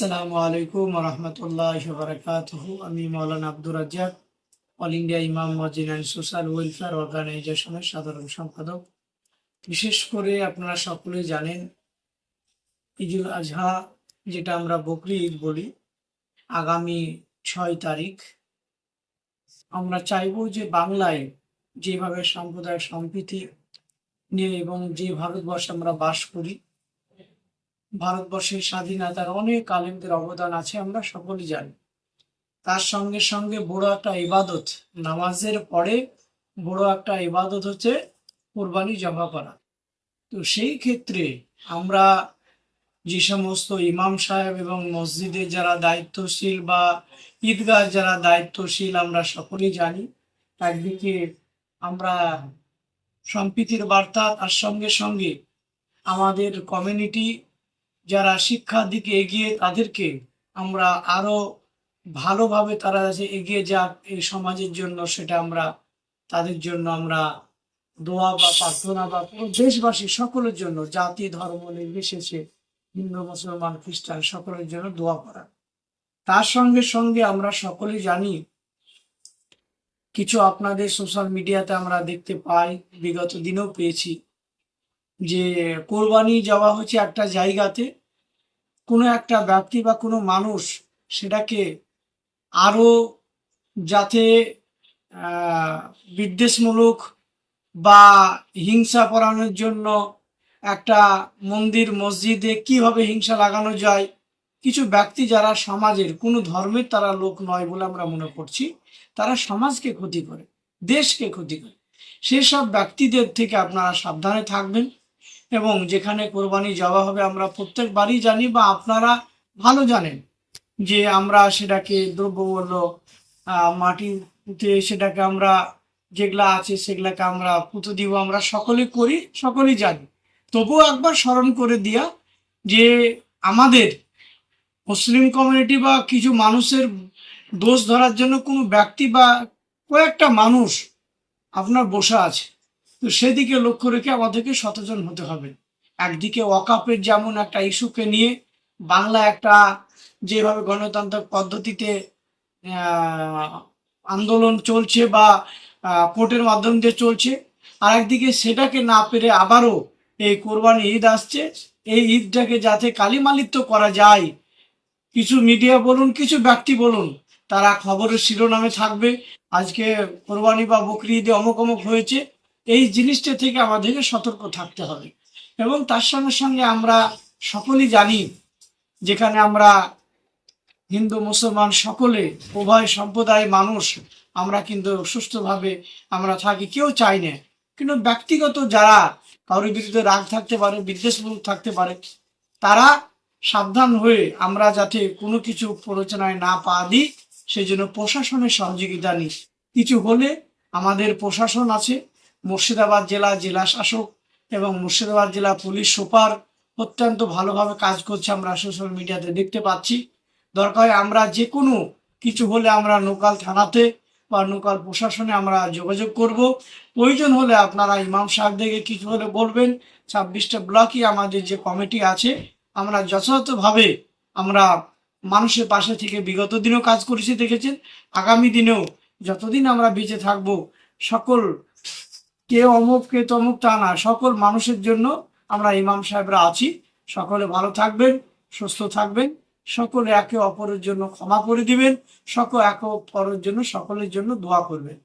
আসসালামু আলাইকুম রহমতুল্লাহ বারকাতুহ আমি মৌলানা আব্দুর রাজ্জাক, অল ইন্ডিয়া ইমাম মসজিদ অ্যান্ড সোশ্যাল ওয়েলফেয়ার অর্গানাইজেশনের সাধারণ সম্পাদক। বিশেষ করে আপনারা সকলে জানেন, ঈদুল আজহা, যেটা আমরা বকরি ঈদ বলি, আগামী ছয় তারিখ। আমরা চাইব যে বাংলায় যেভাবে সাম্প্রদায়িক সম্প্রীতি নিয়ে এবং যে ভারতবর্ষে আমরা বাস করি ভারতবর্ষের স্বাধীনতার অনেক আলেমদের অবদান আছে, আমরা সকলেই জানি। তার সঙ্গে সঙ্গে বড় একটা ইবাদত, নামাজের পরে বড় একটা ইবাদত হচ্ছে কোরবানি জমা করা। তো সেই ক্ষেত্রে আমরা যে সমস্ত ইমাম সাহেব এবং মসজিদের যারা দায়িত্বশীল বা ঈদগাহ যারা দায়িত্বশীল, আমরা সকলেই জানি। একদিকে আমরা সম্প্রীতির বার্তা, তার সঙ্গে সঙ্গে আমাদের কমিউনিটি যারা শিক্ষার দিকে এগিয়ে তাদেরকে আমরা আরও ভালোভাবে তারা যাতে এগিয়ে যাক এই সমাজের জন্য, সেটা আমরা তাদের জন্য আমরা দোয়া বা প্রার্থনা বা পুরো দেশবাসী সকলের জন্য, জাতি, ধর্ম, নির্বিশেষে হিন্দু, মুসলমান, খ্রিস্টান সকলের জন্য দোয়া করা। তার সঙ্গে সঙ্গে আমরা সকলেই জানি, কিছু আপনাদের সোশ্যাল মিডিয়াতে আমরা দেখতে পাই, বিগত দিনেও পেয়েছি। যে কোরবানি যাওয়া হচ্ছে একটা জায়গাতে, কোনো একটা ব্যক্তি বা কোনো মানুষ সেটাকে আরও যাতে বিদ্বেষমূলক বা হিংসা পড়ানোর জন্য একটা মন্দির, মসজিদে কীভাবে হিংসা লাগানো যায়, কিছু ব্যক্তি যারা সমাজের, কোনো ধর্মের তারা লোক নয় বলে আমরা মনে করছি, তারা সমাজকে ক্ষতি করে, দেশকে ক্ষতি করে। সেসব ব্যক্তিদের থেকে আপনারা সাবধানে থাকবেন। এবং যেখানে কোরবানি যাওয়া হবে, আমরা প্রত্যেকবারই জানি বা আপনারা ভালো জানেন যে আমরা সেটাকে দ্রব্যমূল্য মাটিতে সেটাকে আমরা যেগুলা আছে সেগুলাকে আমরা পুঁতো দিব, আমরা সকলে করি, সকলেই জানি। তবুও একবার স্মরণ করে দিয়া যে আমাদের মুসলিম কমিউনিটি বা কিছু মানুষের দোষ ধরার জন্য কোনো ব্যক্তি বা কয়েকটা মানুষ আপনার বসে আছে। তো সেদিকে লক্ষ্য রেখে আমাদেরকে সচেতন হতে হবে। একদিকে ওয়াকাপের যেমন একটা ইস্যুকে নিয়ে বাংলা একটা যেভাবে গণতান্ত্রিক পদ্ধতিতে আন্দোলন চলছে বা কোর্টের মাধ্যম দিয়ে চলছে আর একদিকে সেটাকে না পেরে আবারও এই কোরবানি ঈদ আসছে। এই ঈদটাকে যাতে কালিমালিত্য করা যায়, কিছু মিডিয়া বলুন, কিছু ব্যক্তি বলুন, তারা খবরের শিরোনামে থাকবে। আজকে কোরবানি বা বকরি ঈদে অমুক অমুক হয়েছে এই জিনিসটা থেকে আমাদেরকে সতর্ক থাকতে হবে। এবং তার সঙ্গে সঙ্গে আমরা সকলেই জানি, যেখানে আমরা হিন্দু, মুসলমান সকলে, উভয় সম্প্রদায় মানুষ, আমরা কিন্তু সুস্থভাবে আমরা থাকি, কেউ চাই না। কিন্তু ব্যক্তিগত যারা কারোর বিরুদ্ধে রাগ থাকতে পারে, বিদ্বেষমূলক থাকতে পারে, তারা সাবধান হয়ে আমরা যাতে কোনো কিছু প্ররোচনায় না পা দিই সেই জন্য প্রশাসনের সহযোগিতা নিই। কিছু হলে আমাদের প্রশাসন আছে মুর্শিদাবাদ জেলা জেলা শাসক এবং মুর্শিদাবাদ জেলা পুলিশ সুপার অত্যন্ত ভালোভাবে কাজ করছে আমরা সোশ্যাল মিডিয়াতে দেখতে পাচ্ছি। দরকার আমরা যে কোনো কিছু হলে আমরা লোকাল থানাতে বা লোকাল প্রশাসনে আমরা যোগাযোগ করব। প্রয়োজন হলে আপনারা ইমাম সাহেবদেরকে কিছু হলে বলবেন। ছাব্বিশটা ব্লকই আমাদের যে কমিটি আছে, আমরা যথাযথভাবে আমরা মানুষের পাশে থেকে বিগত দিনেও কাজ করেছি দেখেছেন। আগামী দিনেও যতদিন আমরা বেঁচে থাকব, সকল কে অমুক কে তমুক, তা না। সকল মানুষের জন্য আমরা ইমাম সাহেবরা আছি। সকলে ভালো থাকবেন, সুস্থ থাকবেন। সকলে একে অপরের জন্য ক্ষমা করে দিবেন। সকল একে অপরের জন্য সকলের জন্য দোয়া করবেন।